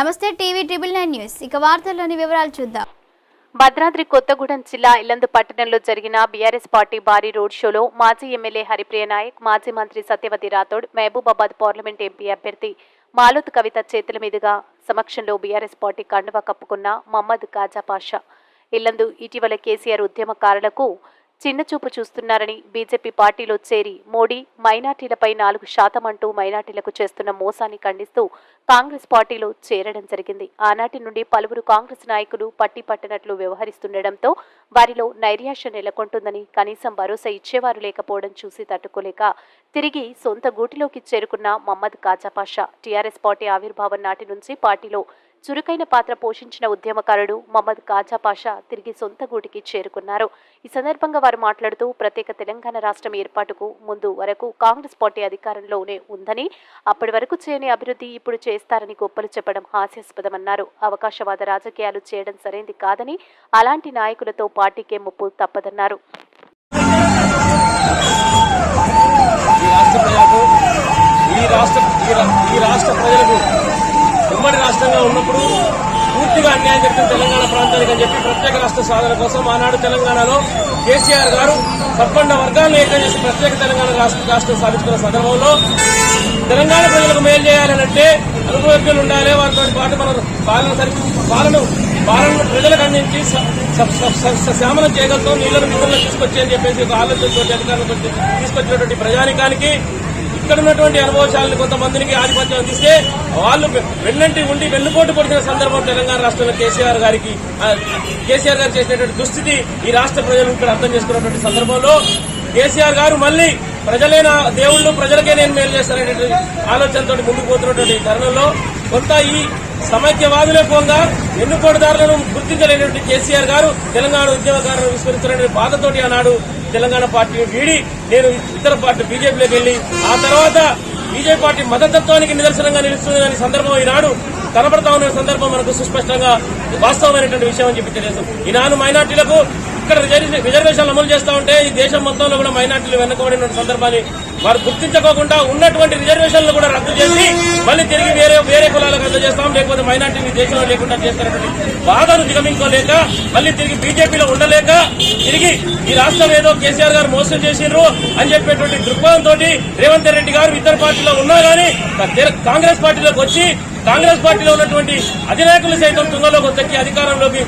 నమస్తే TV triple nine news. ఇక వార్తల్లోని వివరాలు చూద్దాం. భద్రాద్రి కొత్తగూడెం జిల్లా ఇల్లందు పట్టణంలో జరిగిన బీఆర్ఎస్ పార్టీ భారీ రోడ్ షోలో మాజీ ఎమ్మెల్యే హరిప్రియ నాయక్ మాజీ మంత్రి సత్యవతి రాథోడ్ మహబూబాబాద్ పార్లమెంట్ ఎంపీ అభ్యర్థి మాలోత్ కవిత చేతుల మీదుగా సమక్షంలో బీఆర్ఎస్ పార్టీ కండువా కప్పుకున్న మహమ్మద్ కాజా పాషా. ఇల్లందు ఇటీవల కేసీఆర్ ఉద్యమకారులకు చిన్నచూపు చూస్తున్నారని బీజేపీ పార్టీలో చేరి మోడీ మైనార్టీలపై నాలుగు శాతం అంటూ మైనార్టీలకు చేస్తున్న మోసాన్ని ఖండిస్తూ కాంగ్రెస్ పార్టీలో చేరడం జరిగింది. ఆనాటి నుండి పలువురు కాంగ్రెస్ నాయకులు పట్టి పట్టనట్లు వ్యవహరిస్తుండటంతో వారిలో నైర్యాష నెలకొంటుందని కనీసం భరోసా ఇచ్చేవారు లేకపోవడం చూసి తట్టుకోలేక తిరిగి సొంత గూటిలోకి చేరుకున్న మహమ్మద్ కాజాపాషా టీఆర్ఎస్ పార్టీ ఆవిర్భావం నాటి నుంచి పార్టీలో చురుకైన పాత్ర పోషించిన ఉద్యమకారుడు మహమ్మద్ కాజా పాషా తిరిగి సొంత గూటికి చేరుకున్నారు. ఈ సందర్భంగా వారు మాట్లాడుతూ ప్రత్యేక తెలంగాణ రాష్ట్రం ఏర్పాటుకు ముందు వరకు కాంగ్రెస్ పార్టీ అధికారంలోనే ఉందని అప్పటి వరకు చేయని అభివృద్ధి ఇప్పుడు చేస్తారని గొప్పలు చెప్పడం హాస్యాస్పదమన్నారు. అవకాశవాద రాజకీయాలు చేయడం సరైంది కాదని అలాంటి నాయకులతో పార్టీకే ముప్పు తప్పదన్నారు. ఈ రాష్ట్ర ప్రజలకు ఉమ్మడి రాష్ట్రంగా ఉన్నప్పుడు పూర్తిగా అన్యాయం జరిగిన తెలంగాణ ప్రాంతానికి అని చెప్పి ప్రత్యేక రాష్ట్ర సాధన కోసం ఆనాడు తెలంగాణలో కేసీఆర్ గారు పదకొండు వర్గాలను ఏకం చేసి ప్రత్యేక తెలంగాణ రాష్ట్ర రాష్ట్రం సాధించుకున్న సందర్భంలో తెలంగాణ ప్రజలకు మేలు చేయాలనంటే అనుభవజ్ఞులు ఉండాలి వారితో పాటు మన పాలన సరి పాలన పాలన ప్రజలకు అందించి స- స- శ్యామలం చేయగలుగుతాం నీళ్ళను నిధులను తీసుకొచ్చి అని చెప్పేసి ఒక ఆలోచనతో అధికారులతో తీసుకొచ్చినటువంటి ప్రజానికానికి ఇక్కడ ఉన్నటువంటి అనుభవశాలను కొంతమందికి ఆధిపత్యం అందిస్తే వాళ్ళు వెన్నంటి ఉండి వెన్నుపోటు పడుతున్న సందర్భం తెలంగాణ రాష్ట్రంలో కేసీఆర్ గారికి కేసీఆర్ గారు చేసినటువంటి దుస్థితి ఈ రాష్ట్ర ప్రజలు ఇక్కడ అర్థం చేసుకున్నటువంటి సందర్భంలో కేసీఆర్ గారు మళ్ళీ ప్రజలే నా దేవుళ్ళు ప్రజలకే నేను మేలు చేస్తాననేటువంటి ఆలోచనతో ముందుకు పోతున్నటువంటి తరుణంలో కొంత ఈ సమైక్యవాదులే పోగా ఎన్నుకోటుదారులను గుర్తించలేనటువంటి కేసీఆర్ గారు తెలంగాణ ఉద్యమకారులను విస్మరించాలనే బాధతోటి ఆనాడు తెలంగాణ పార్టీని వీడి నేను ఇతర పార్టీ బీజేపీలోకి వెళ్ళి ఆ తర్వాత బీజేపీ పార్టీ మతతత్వానికి నిదర్శనంగా నిలుస్తుందని సందర్భం ఈనాడు కనబడతా ఉన్న సందర్భం మనకు సుస్పష్టంగా వాస్తవమైనటువంటి విషయం అని చెప్పి తెలియదు ఈనాడు మైనార్టీలకు ఇక్కడ రిజర్వేషన్లు అమలు చేస్తా ఉంటే ఈ దేశం మొత్తంలో కూడా మైనార్టీలు వెనుకబడిన సందర్భాన్ని వారు గుర్తించుకోకుండా ఉన్నటువంటి రిజర్వేషన్లు కూడా రద్దు చేసి మళ్ళీ తిరిగి వేరే వేరే కులాలకు అందజేస్తాం లేకపోతే మైనార్టీని దేశంలో లేకుండా చేస్తున్నటువంటి బాధను దిగమించుకోలేక మళ్ళీ తిరిగి బీజేపీలో ఉండలేక తిరిగి ఈ రాష్ట్రం ఏదో కేసీఆర్ గారు మోసం చేసిండ్రు అని చెప్పేటువంటి దృక్పథంతో రేవంత్ రెడ్డి గారు ఇతర పార్టీలో ఉన్నా గానీ కాంగ్రెస్ పార్టీలోకి వచ్చి కాంగ్రెస్ పార్టీలో ఉన్నటువంటి అధినాయకులు సైతం తుంగలోకి వచ్చి అధికారంలోకి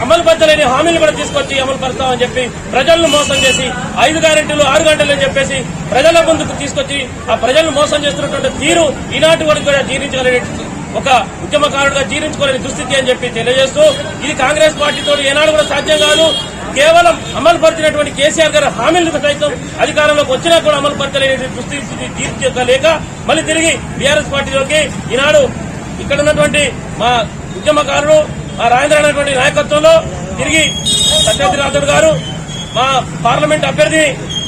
అమలుపరచలేని అమలు హామీలు కూడా తీసుకొచ్చి అమలు పరుస్తామని చెప్పి ప్రజలను మోసం చేసి ఐదు గ్యారెంటీలు ఆరు గంటలు అని చెప్పేసి ప్రజల ముందుకు తీసుకొచ్చి ఆ ప్రజలను మోసం చేస్తున్నటువంటి తీరు ఈనాటి వరకు కూడా జీర్ణించగలిగే ఒక ఉద్యమకారుడుగా జీర్ణించుకోలేని దుస్థితి అని చెప్పి తెలియజేస్తూ ఇది కాంగ్రెస్ పార్టీతో ఏనాడు కూడా సాధ్యం కాదు. కేవలం అమలు పరిచినటువంటి కేసీఆర్ గారి హామీలకు సైతం అధికారంలోకి వచ్చినా కూడా అమలు పరచలేని దుస్థితి తీర్చలేక మళ్ళీ తిరిగి బీఆర్ఎస్ పార్టీలోకి ఈనాడు ఇక్కడ ఉన్నటువంటి మా ఉద్యమకారులు మా రాజేంద్ర అనేటువంటి నాయకత్వంలో తిరిగి సత్యవతి రాథోడ్ గారు మా పార్లమెంట్ అభ్యర్థి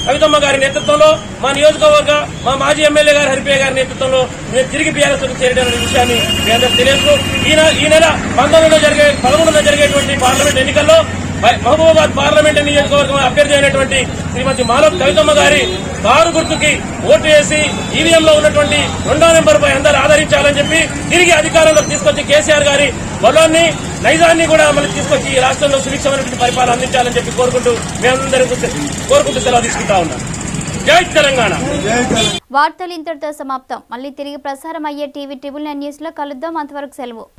కవితమ్మ గారి నేతృత్వంలో మా నియోజకవర్గ మా మాజీ ఎమ్మెల్యే గారు హరిప్రియ గారి నేతృత్వంలో మేము తిరిగి బీఆర్ఎస్ చేరడం విషయాన్ని మీ అందరూ తెలియదు ఈ నెల పంతొమ్మిదిలో జరిగే పదమూడులో జరిగేటువంటి పార్లమెంట్ ఎన్నికల్లో మహబూబాబాద్ పార్లమెంట్ నియోజకవర్గం అభ్యర్థి అయినటువంటి శ్రీమతి మాలవ్ కవితమ్మ గారి కారు గుర్తుకి ఓటు వేసి ఈవీఎంలో ఉన్నటువంటి రెండో నెంబర్ పై అందరూ ఆదరించాలని చెప్పి తిరిగి అధికారంలోకి తీసుకొచ్చి కేసీఆర్ గారి బలాన్ని నైజాన్ని కూడా మళ్ళీ తీసుకొచ్చి ఈ రాష్ట్రంలో సుభిక్షమైనటువంటి పరిపాలన అందించాలని చెప్పి కోరుకుంటూ మేమందరం కోరుకుంటూ సెలవు తీసుకుంటా ఉన్నాం. జై తెలంగాణ. వార్తలు ఇంతటితో సమాప్తం. మళ్ళీ తిరిగి ప్రసారం అయ్యే టీవీ ట్రిబుల్ నైన్ న్యూస్లో కలుద్దాం. అంతవరకు సెలవు.